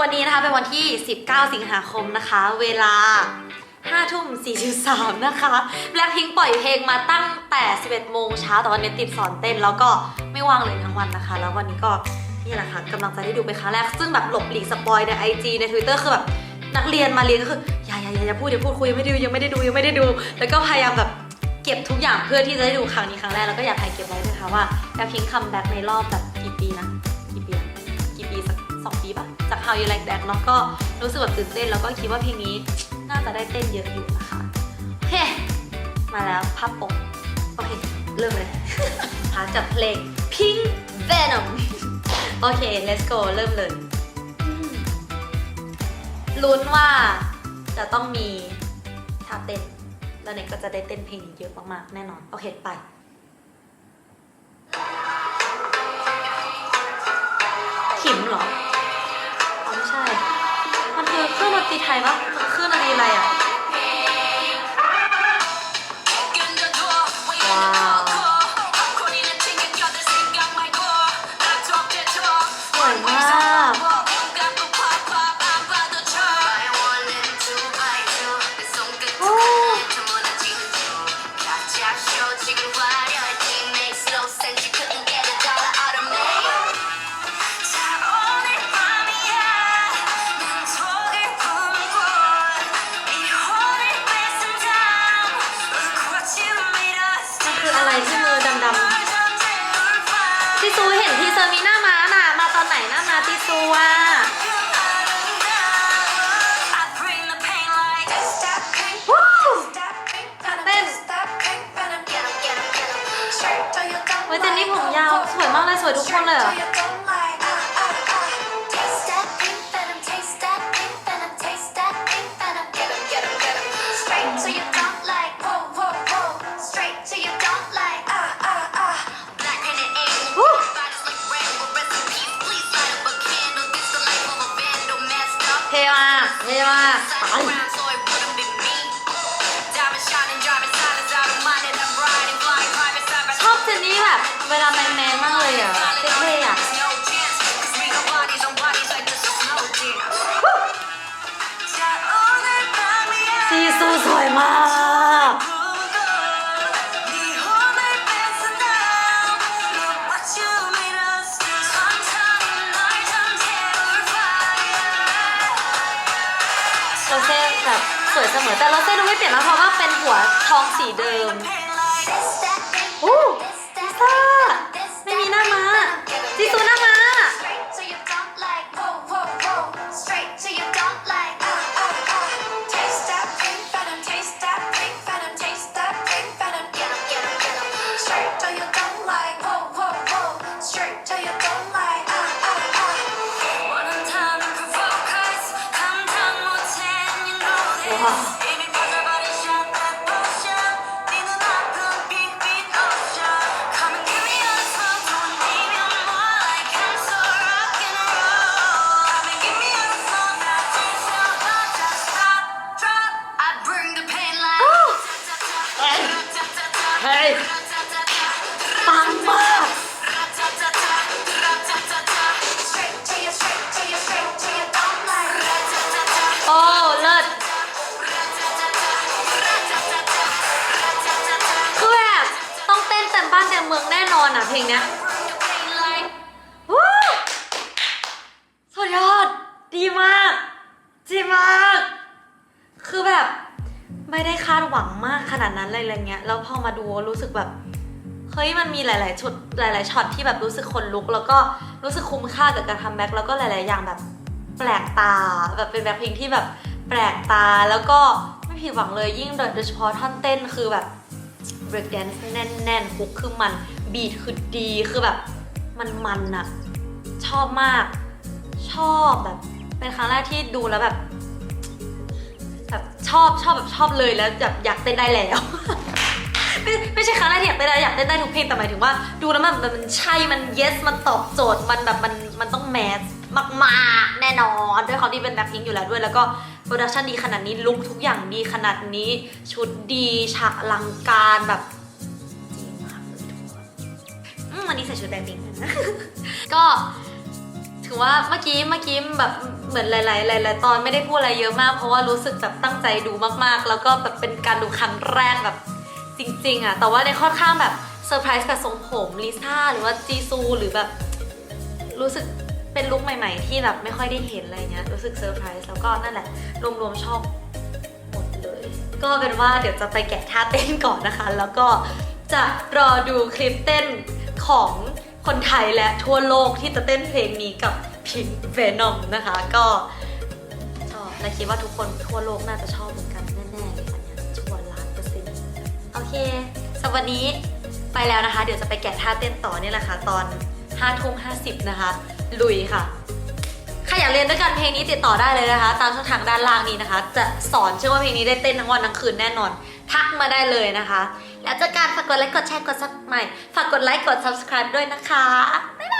วันนี้นะคะเป็นวันที่ 19 สิงหาคมนะคะ เวลา5ทุ่ม43 นะคะ Blackpink ปล่อยเพลงมาตั้งแต่ 11 โมงเช้าแต่วันนี้ติดสอนเต้น แล้วก็ไม่ว่างเลยทั้งวันนะคะ แล้ววันนี้ก็นี่แหละค่ะกำลังจะได้ดูเป็นครั้งแรก ซึ่งแบบหลบหลีกสปอยใน IG ใน Twitter คือแบบนักเรียนมาเรียนก็คืออย่าอย่าอย่าอย่าพูดอย่าพูดคุยยังไม่ได้ดูยังไม่ได้ดูยังไม่ได้ดู แล้วก็พยายามแบบเก็บทุกอย่างเพื่อที่จะได้ดูครั้งนี้ครั้งแรกแล้วก็อยากถ่ายเก็บไว้นะคะว่า Blackpink คัมแบ็กในรอบแบบกี่ปีนะ สองปีป่ะ จาก How You Like That เนาะก็รู้สึกแบบตื่นเต้น แล้วก็คิดว่าเพลงนี้น่าจะได้เต้นเยอะอยู่นะคะ โอเค มาแล้วภาพปก โอเค เริ่มเลยหาจากเพลง Pink Venom โอเค let's go เริ่มเลยลุ้นว่าจะต้องมีท่าเต้น แล้วเน็กก็จะได้เต้นเพลงนี้เยอะมากๆ แน่นอน โอเค ไปขิมเหรอ ตีไทยปะ ที่มือดำๆติซูเห็นทีเซอร์มีหน้าม้าน่ะมาตอนไหนหน้าม้าติซูอะวู้เต้นเว้ยเจนนี่ผมยาวสวยมากเลยสวยทุกคนเลยเหรอ ชอบเทนนี่แบบเวลาแมนแมนมากเลยอะเท่ๆอะซีซูสวยมาก โรเซ่แบบสวยเสมอแต่โรเซ่ดูไม่เปลี่ยนนะเพราะว่าเป็นหัวทองสีเดิมอู้ลิซ่าานเต็มเมืองแน่นอนอะเพลงเนี้ยสุดยอด ดีมากดีมาก คือแบบไม่ได้คาดหวังมากขนาดนั้นเลยอะไรเงี้ย แล้วพอมาดูรู้สึกแบบเฮ้ยมันมีหลาย ๆชุดหลาย ๆช็อตที่แบบรู้สึกขนลุก แล้วก็รู้สึกคุ้มค่ากับการทำแบ็คแล้วก็หลาย ๆ อย่างแบบแปลกตาแบบเป็นแบ็คเพลงที่แบบแปลกตาแล้วก็ไม่ผิดหวังเลยยิ่งโดยเฉพาะท่อนเต้นคือแบบ break dance แน่นๆฮุกคือมันบีทคือดีคือแบบมันมันอะชอบมาก ชอบแบบ เป็นครั้งแรกที่ดูแล้วแบบแบบชอบชอบแบบชอบเลยแล้วแบบอยากเต้นได้แล้ว ไม่ไม่ใช่ครั้งแรกที่อยากเต้นได้อยากเต้นได้ทุกเพลงแต่หมายถึงว่าดูแล้วมันมันมันใช่มัน yes มันตอบโจทย์มันแบบมันมันต้องแมสมากๆแน่นอนด้วยเขาที่เป็นแบ็คพิงอยู่แล้วด้วยแล้วก็ รดักชันดีขนาดนี้ลุคทุกอย่างดีขนาดนี้ ชุดดีฉากอลังการแบบจริงมากเลยทุกคนอืมวันนี้ใส่ชุดแบ็คพิงนะก็ถือว่าเมื่อกี้เมื่อกี้แบบเหมือนหลายๆหลายๆตอนไม่ได้พูดอะไรเยอะมาก เพราะว่ารู้สึกแบบตั้งใจดูมากๆ แล้วก็แบบเป็นการดูครั้งแรกแบบจริง ๆอะแต่ว่าในค่อนข้างแบบเซอร์ไพรส์กับทรงผมลิซ่าหรือว่าจีซูหรือแบบรู้สึก เป็นลุคใหม่ๆ ที่แบบไม่ค่อยได้เห็นอะไรเงี้ยรู้สึกเซอร์ไพรส์แล้วก็นั่นแหละ รวมๆชอบหมดเลย ก็เป็นว่าเดี๋ยวจะไปแกะท่าเต้นก่อนนะคะ แล้วก็จะรอดูคลิปเต้นของคนไทยและทั่วโลกที่จะเต้นเพลงนี้กับพิงเวนอมนะคะ ก็ชอบและคิดว่าทุกคนทั่วโลกน่าจะชอบเหมือนกันแน่ๆเลยอันเนี้ยชัวร์ล้านเปอร์เซ็นต์โอเคสำหรับวันนี้ไปแล้วนะคะ เดี๋ยวจะไปแกะท่าเต้นต่อเนี่ยแหละค่ะตอน5ทุ่ม50 นะคะ ลุยค่ะใครอยากเรียนด้วยกันเพลงนี้ติดต่อได้เลยนะคะ ตามช่องทางด้านล่างนี้นะคะ จะสอนเชื่อว่าเพลงนี้ได้เต้นทั้งวันทั้งคืนแน่นอน ทักมาได้เลยนะคะ แล้วเจอกันฝากกดไลค์กดแชร์กดซับใหม่ฝากกดไลค์กด subscribe ด้วยนะคะบ๊ายบาย